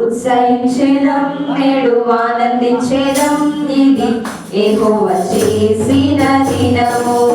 ఉత్సహించేదం నేడు ఆనందించేదం ఇది. ఏహోవ చేసిన దినము.